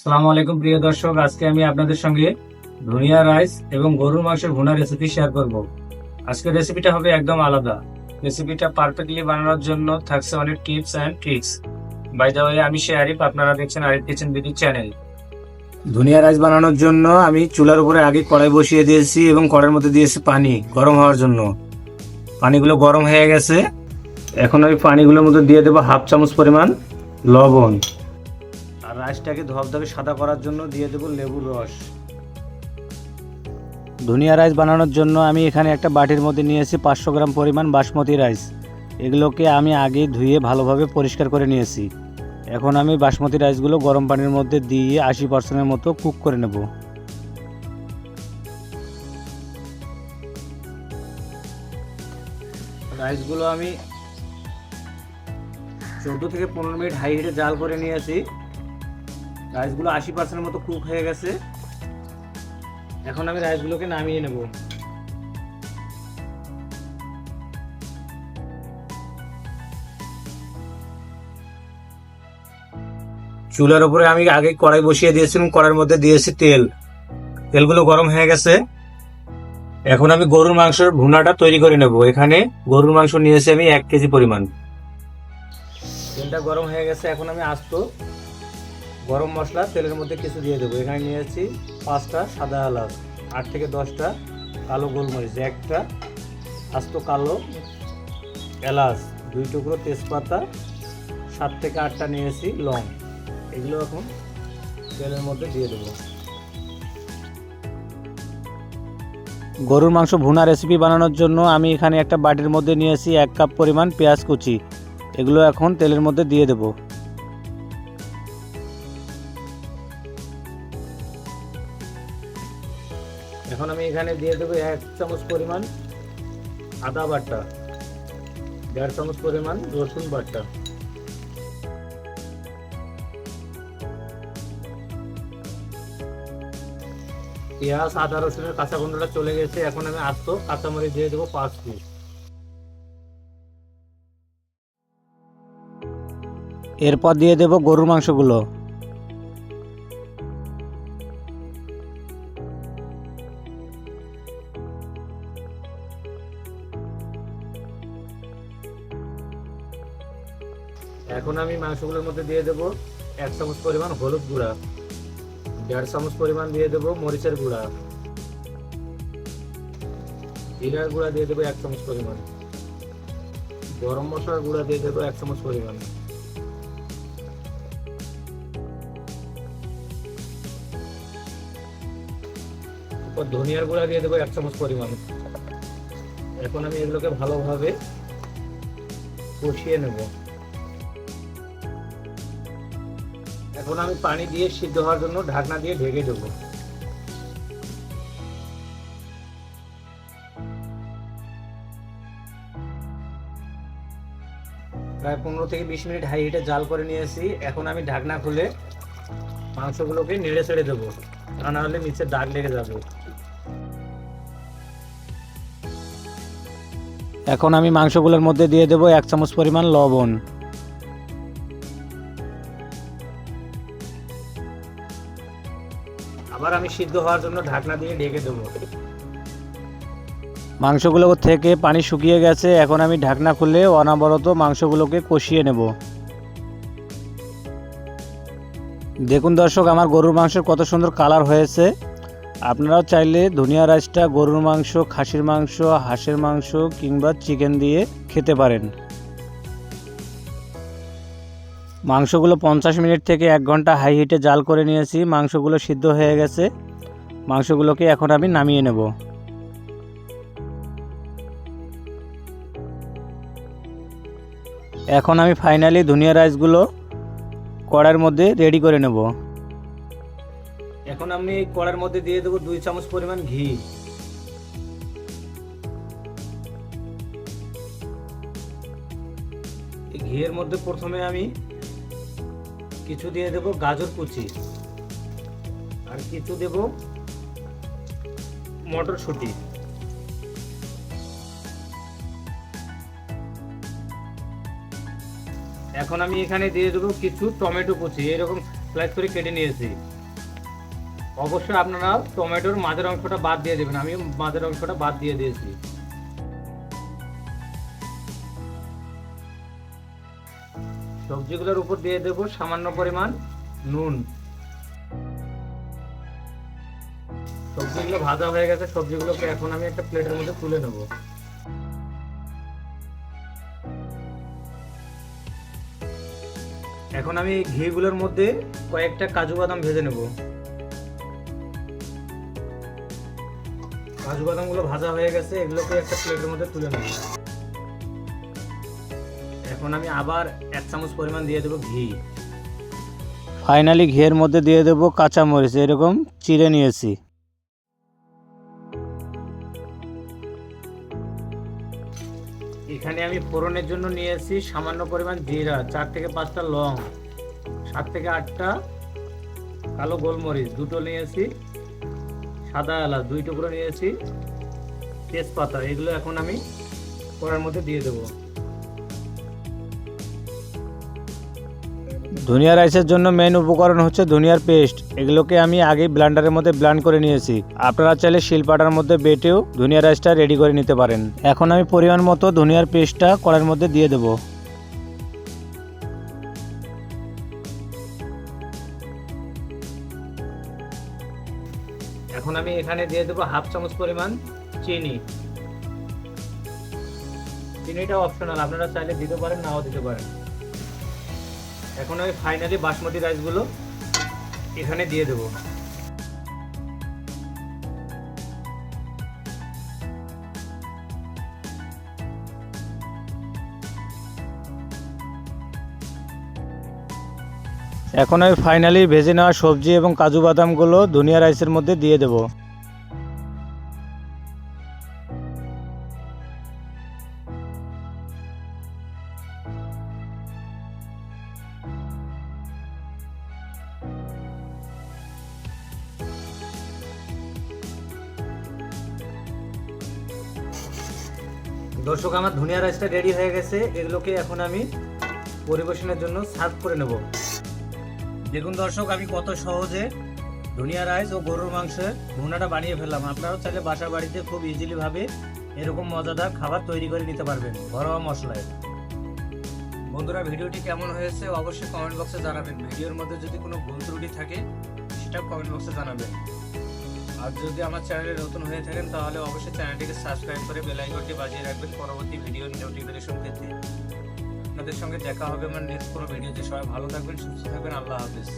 সালামু আলাইকুম, প্রিয় দর্শক। আজকে আমি আপনাদের সঙ্গে ধনিয়া রাইস এবং গরুর মাংসের ভুনা রেসিপি শেয়ার করব। আজকের রেসিপিটা হবে একদম আলাদা। রেসিপিটা পারফেক্টলি বানানোর জন্য থাকছে অনেক tips and tricks by the way আমি সে আপনারা দেখছেন Arif kitchen BD channel dhania rice বানানোর জন্য আমি চুলার উপরে আগে কড়াই বসিয়ে দিয়েছি এবং কড়াইয়ের মধ্যে দিয়েছি পানি গরম হওয়ার জন্য। পানিগুলো গরম হয়ে গেছে। এখন আমি পানিগুলোর মধ্যে দিয়ে দেবো হাফ চামচ পরিমাণ লবণ। রাইসটাকে ধবধবে সাদা করার জন্য দিয়ে দেবো লেবুর রস। ধনিয়া রাইস বানানোর জন্য আমি এখানে একটা বাটির মধ্যে নিয়েছি পাঁচশো গ্রাম পরিমাণ বাসমতি রাইস। এগুলোকে আমি আগে ধুয়ে ভালোভাবে পরিষ্কার করে নিয়েছি। এখন আমি বাসমতি রাইসগুলো গরম পানির মধ্যে দিয়ে আশি পার্সেন্টের মতো কুক করে নেব। রাইসগুলো আমি চোদ্দ থেকে পনেরো মিনিট হাই হিটে জাল করে নিয়েছি। রাইসগুলো আশি পার্সেন্টের মতো কুক হয়ে গেছে। এখন আমি রাইসগুলোকে নামিয়ে নেব। চুলার উপরে আমি আগে কড়াই বসিয়ে দিয়েছিলাম, কড়াইয়ের মধ্যে দিয়েছি তেল। তেলগুলো গরম হয়ে গেছে। এখন আমি গরুর মাংসের ভুনাটা তৈরি করে নেব। এখানে গরুর মাংস নিয়েছি আমি এক কেজি পরিমাণ। তেলটা গরম হয়ে গেছে, এখন আমি আস্ত গরম মশলা, তেলের মধ্যে কিছু দিয়ে দেবো। এখানে নিয়ে নিয়েছি পাঁচটা সাদা এলাচ, আট থেকে দশটা কালো গোলমরিচ, একটা আস্ত কালো এলাচ, দুই টুকরো তেজপাতা, সাত থেকে আটটা নিয়েছি লং। এগুলো এখন তেলের মধ্যে দিয়ে দেবো। গরুর মাংস ভুনা রেসিপি বানানোর জন্য আমি এখানে একটা বাটির মধ্যে নিয়েছি এক কাপ পরিমাণ পেঁয়াজ কুচি। এগুলো এখন তেলের মধ্যে দিয়ে দেবো। এখন আমি এখানে দিয়ে দেবো এক চামচ পরিমাণ আদা বাটা, দেড় চামচ পরিমাণ রসুন বাটা। পেঁয়াজ, আদা, রসুনের কাঁচা গন্ধটা চলে গেছে, এখন আমি আস্ত কাঁচামরিচ দিয়ে দেবো পাঁচ পিস। এরপর দিয়ে দেব গরুর মাংসগুলো। এখন আমি মাংসগুলোর মধ্যে দিয়ে দেব এক চামচ পরিমাণ হলুদ গুঁড়া, দেড় চামচ পরিমাণ দিয়ে দেব মরিচের গুঁড়া, জিরার গুঁড়া দিয়ে দেবো এক চামচ পরিমাণ, গরম মশলার গুঁড়া দিয়ে দেবো এক চামচ পরিমাণ। ধনিয়ার গুঁড়া দিয়ে দেবো এক চামচ পরিমাণ। এখন আমি এগুলোকে ভালোভাবে কষিয়ে নেব। এখন আমি পানি দিয়ে সিদ্ধ হওয়ার জন্য ঢাকনা দিয়ে ঢেকে দেবো। প্রায় পনেরো থেকে বিশ মিনিট হাই হিটে জাল করে নিয়েছি। এখন আমি ঢাকনা খুলে মাংসগুলোকে নেড়ে ছেড়ে দেবো। তা না হলে নিচে দাগ লেগে যাবে। এখন আমি মাংসগুলোর মধ্যে দিয়ে দেবো এক চামচ পরিমাণ লবণ। আবার আমি সিদ্ধ হওয়ার জন্য ঢাকনা দিয়ে ঢেকে দেবো। মাংসগুলো থেকে পানি শুকিয়ে গেছে, এখন আমি ঢাকনা খুলে অনাবরত মাংসগুলোকে কষিয়ে নেব। দেখুন দর্শক, আমার গরুর মাংসের কত সুন্দর কালার হয়েছে। আপনারাও চাইলে ধনিয়া রাইসটা গরুর মাংস, খাসির মাংস, হাঁসের মাংস কিংবা চিকেন দিয়ে খেতে পারেন। মাংসগুলো পঞ্চাশ মিনিট থেকে এক ঘণ্টা হাই হিটে জাল করে নিয়েছি। মাংসগুলো সিদ্ধ হয়ে গেছে। মাংসগুলোকে এখন আমি নামিয়ে নেব। এখন আমি ফাইনালি ধনিয়া রাইসগুলো কড়ার মধ্যে রেডি করে নেব। এখন আমি কড়ার মধ্যে দিয়ে দেবো দুই চামচ পরিমাণ ঘি। ঘিয়ের মধ্যে প্রথমে আমি কিছু দিয়ে দেব গাজর কুচি। আর কিছু দেব মটরশুঁটি। এখন আমি এখানে দিয়ে দেবো কিছু টমেটো কুচি, এরকম স্লাইস করে কেটে নিয়েছি। অবশ্যই আপনারা টমেটোর মাঝের অংশটা বাদ দিয়ে দেবেন আমি মাঝের অংশটা বাদ দিয়ে দিয়েছি। সবজিগুলোর উপর দিয়ে দেব সামান্য পরিমাণ নুন। সবজিগুলো ভাজা হয়ে গেছে, সবজিগুলোকে এখন আমি একটা প্লেটের মধ্যে তুলে নেব। এখন আমি ঘিগুলোর মধ্যে কয়েকটা কাজু বাদাম ভেজে নেব। কাজু বাদামগুলো ভাজা হয়ে গেছে, এগুলোকে একটা প্লেটের মধ্যে তুলে নেব। এখন আমি আবার এক চামচ পরিমাণ দিয়ে দেবো ঘি। ফাইনালি ঘিয়ের মধ্যে দিয়ে দেবো কাঁচামরিচ এরকম চিড়ে নিয়েছি। এখানে আমি ফোড়নের জন্য নিয়েছি সামান্য পরিমাণ জিরা চার থেকে পাঁচটা লং সাত থেকে আটটা কালো গোলমরিচ দুটো নিয়েছি সাদা এলাচ দুই টুকরো নিয়েছি তেজপাতা এগুলো এখন আমি কড়ার মধ্যে দিয়ে দেবো। ধনিয়া রাইসের জন্য মেন উপকরণ হচ্ছে ধনিয়ার পেস্ট এগুলোকে আমি আগেই ব্লান্ডারের মধ্যে ব্লান্ড করে নিয়েছি। আপনারা চাইলে শিলপাটার মধ্যে বেটেও ধনিয়া রাইসটা রেডি করে নিতে পারেন। এখন আমি পরিমাণ মতো ধনিয়ার পেস্টটা কড়ার মধ্যে দিয়ে দেবো। এখন আমি এখানে দিয়ে দেবো হাফ চামচ পরিমাণ চিনি। চিনিটা অপশনাল আপনারা চাইলে দিতে পারেন, নাও দিতে পারেন। এখন আমি ফাইনালি বাসমতি রাইসগুলো এখানে দিয়ে দেবো। এখন আমি ফাইনালি ভেজে নেওয়া সবজি এবং কাজু বাদামগুলো ধনিয়া রাইসের মধ্যে দিয়ে দেবো। দর্শক, আমার ধনিয়া রাইসটা রেডি হয়ে গেছে। এগুলোকে এখন আমি পরিবেশনের জন্য সার্ভ করে নেব। দেখুন দর্শক, আমি কত সহজে ধনিয়া রাইস ও গরুর মাংসের ভুনাটা বানিয়ে ফেললাম। আপনারাও চাইলে বাসা বাড়িতে খুব ইজিলিভাবে এরকম মজাদার খাবার তৈরি করে নিতে পারবেন ঘরোয়া মশলায়। বন্ধুরা, ভিডিওটি কেমন হয়েছে অবশ্যই কমেন্ট বক্সে জানাবেন। ভিডিওর মধ্যে যদি কোনো ভুল ত্রুটি থাকে সেটা কমেন্ট বক্সে জানাবেন। আর যদি আমার চ্যানেলে নতুন হয়ে থাকেন, তাহলে অবশ্যই চ্যানেলটিকে সাবস্ক্রাইব করে বেল আইকনটি বাজিয়ে রাখবেন পরবর্তী ভিডিও নোটিফিকেশন পেতে আপনাদের সঙ্গে দেখা হবে আমার নেক্সট কোনো ভিডিওতে সবাই ভালো থাকবেন, সুস্থ থাকবেন, আল্লাহ হাফিজ।